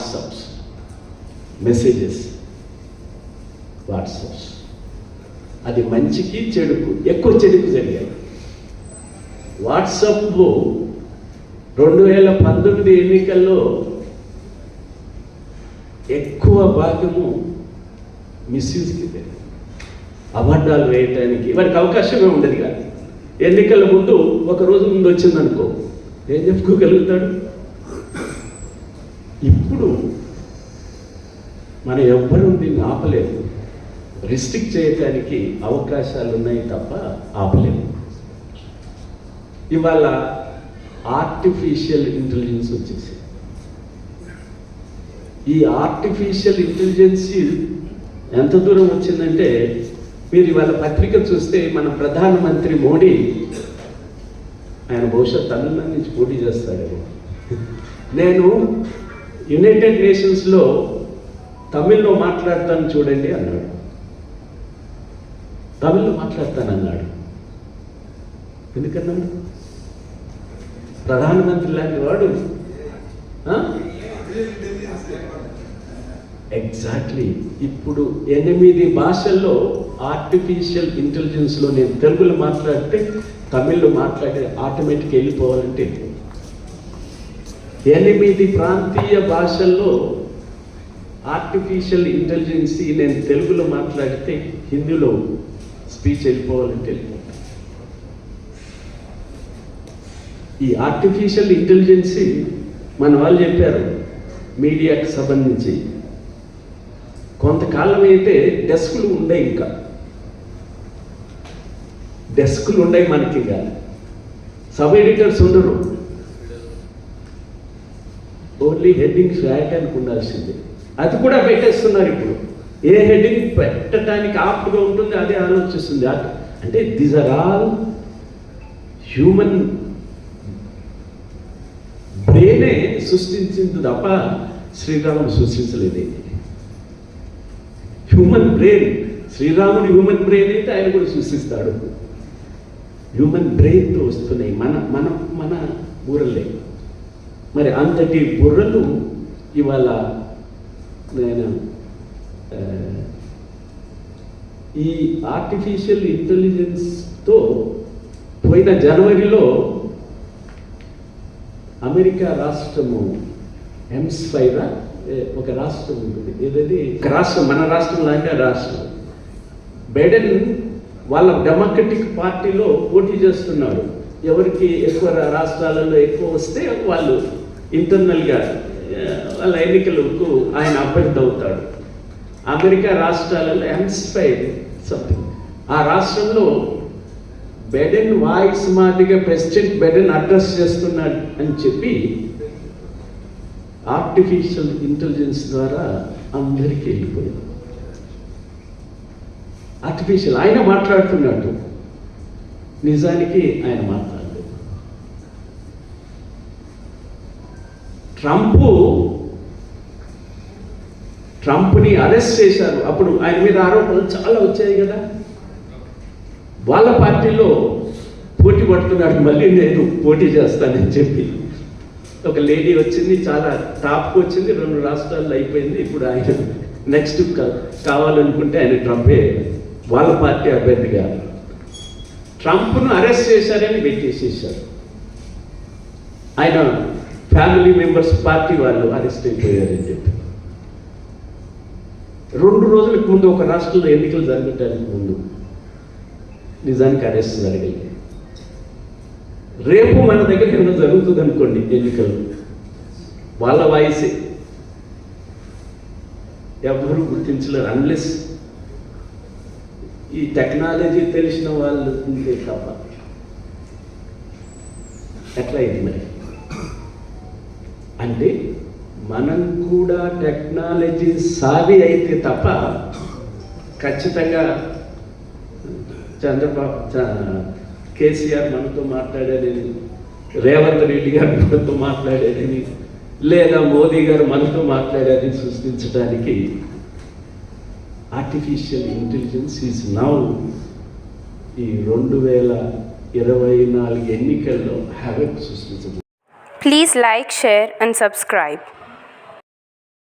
WhatsApps. Messages. WhatsApps. అది మంచికి చెడుకు ఎక్కువ చెడుకు జరిగాయి. వాట్సాప్ రెండు వేల పంతొమ్మిది ఎన్నికల్లో ఎక్కువ భాగము మిస్యూజ్కి జరిగింది అబద్ధాలు వేయటానికి వారికి అవకాశమే ఉండదు కానీ ఎన్నికల ముందు ఒక రోజు ముందు వచ్చిందనుకో ఏం చెప్పుకోగలుగుతాడు? ఇప్పుడు మనం ఎవ్వరూ దీన్ని ఆపలేదు. రిస్ట్రిక్ట్ చేయడానికి అవకాశాలు ఉన్నాయి తప్ప ఆపలేము ఇవాళ ఆర్టిఫిషియల్ ఇంటెలిజెన్స్ వచ్చేసి ఈ ఆర్టిఫిషియల్ ఇంటెలిజెన్స్ ఎంత దూరం వచ్చిందంటే మీరు ఇవాళ పత్రిక చూస్తే మన ప్రధానమంత్రి మోడీ ఆయన బహుశా తమిళనాడు నుంచి పోటీ చేస్తాడేమో. నేను యునైటెడ్ నేషన్స్లో తమిళ్ళో మాట్లాడతాను చూడండి అన్నాడు. తమిళ్ళో మాట్లాడతాను అన్నాడు. ఎందుకన్నాడు? ప్రధానమంత్రి లాంటి వాడు. ఎగ్జాక్ట్లీ ఇప్పుడు ఎనిమిది భాషల్లో ఆర్టిఫిషియల్ ఇంటెలిజెన్స్లో నేను తెలుగులో మాట్లాడితే తమిళ్ళో మాట్లాడి ఆటోమేటిక్ వెళ్ళిపోవాలంటే ఎనిమిది ప్రాంతీయ భాషల్లో ఆర్టిఫిషియల్ ఇంటెలిజెన్సీ నేను తెలుగులో మాట్లాడితే హిందీలో స్పీచ్ వెళ్ళిపోవాలని వెళ్ళిపోతాను ఈ ఆర్టిఫిషియల్ ఇంటెలిజెన్సీ మన వాళ్ళు చెప్పారు మీడియాకి సంబంధించి. కొంతకాలం అయితే డెస్కులు ఉండే ఇంకా. డెస్కులు ఉండే మనకి ఇంకా. సబ్ ఎడిటర్స్ ఉండరు. ఓన్లీ హెడ్డింగ్ అని ఉండాల్సింది. అది కూడా పెట్టేస్తున్నారు ఇప్పుడు. ఏ హెడ్డింగ్ పెట్టడానికి ఆప్ట్గా ఉంటుంది అదే ఆలోచిస్తుంది. అంటే దీస్ ఆర్ ఆల్ హ్యూమన్ బ్రెయినే సృష్టించింది తప్ప శ్రీరాముడు సృష్టించలేదు. హ్యూమన్ బ్రెయిన్ శ్రీరాముడు హ్యూమన్ బ్రెయిన్ అయితే ఆయన కూడా సృష్టిస్తాడు. హ్యూమన్ బ్రెయిన్తో వస్తున్నాయి మన మన మన ఊరలే మరి అంతటి బుర్రలు ఇవాళ నేను ఈ ఆర్టిఫిషియల్ ఇంటెలిజెన్స్తో పోయిన జనవరిలో అమెరికా రాష్ట్రము హెమ్స్ఫైర్ ఒక రాష్ట్రం ఉంటుంది. ఏదది? రాష్ట్రం మన రాష్ట్రం లాంటి రాష్ట్రం. బైడెన్ వాళ్ళ డెమోక్రటిక్ పార్టీలో పోటీ చేస్తున్నాడు ఎవరికి ఎక్కువ రాష్ట్రాలలో ఎక్కువ వస్తే వాళ్ళు ఇంటర్నల్గా వాళ్ళ ఎన్నికలకు ఆయన అభ్యర్థి అవుతాడు. అమెరికా రాష్ట్రాలలో ఎన్స్పైర్ సంథింగ్ ఆ రాష్ట్రంలో బెడెన్ వాయిస్ మాదిరిగా ప్రెసిడెంట్ బెడెన్ అడ్రస్ చేస్తున్నాడు అని చెప్పి ఆర్టిఫిషియల్ ఇంటెలిజెన్స్ ద్వారా అందరికీ వెళ్ళిపోయింది. ఆర్టిఫిషియల్ ఆయన మాట్లాడుతున్నాడు. నిజానికి ఆయన మాట్లాడలేదు. ట్రంప్ ట్రంప్ని అరెస్ట్ చేశారు. అప్పుడు ఆయన మీద ఆరోపణలు చాలా వచ్చాయి కదా. వాళ్ళ పార్టీలో పోటీ పడుతున్నాడు మళ్ళీ నేను పోటీ చేస్తానని చెప్పి. ఒక లేడీ వచ్చింది చాలా టాప్కి వచ్చింది రెండు రాష్ట్రాల్లో అయిపోయింది. ఇప్పుడు ఆయన నెక్స్ట్ కావాలనుకుంటే ఆయన ట్రంపే వాళ్ళ పార్టీ అభ్యర్థిగా ట్రంప్ను అరెస్ట్ చేశారని పెట్టేసేసారు ఆయన ఫ్యామిలీ మెంబర్స్ పార్టీ వాళ్ళు అరెస్ట్ అయిపోయారని చెప్పి. రెండు రోజులకు ముందు ఒక రాష్ట్రంలో ఎన్నికలు జరగటానికి ముందు నిజానికి అరెస్ట్ జరగలేదు. రేపు మన దగ్గర ఏమైనా జరుగుతుంది అనుకోండి ఎన్నికలు. వాళ్ళ వాయిసే. ఎవరు గుర్తించలేరు అన్లెస్ ఈ టెక్నాలజీ తెలిసిన వాళ్ళు ఉంటే తప్ప. ఎట్లయింది మరి? అంటే మనం కూడా టెక్నాలజీ సావి అయితే తప్ప ఖచ్చితంగా చంద్రబాబు చ- కేసీఆర్ మనతో మాట్లాడారని రేవంత్ రెడ్డి గారు మనతో మాట్లాడారని లేదా మోదీ గారు మనతో మాట్లాడారని సృష్టించడానికి ఆర్టిఫిషియల్ ఇంటెలిజెన్స్ ఈజ్ నౌ ఈ రెండు వేల ఇరవై నాలుగు ఎన్నికల్లో havoc సృష్టించబోతుంది. Please like share and subscribe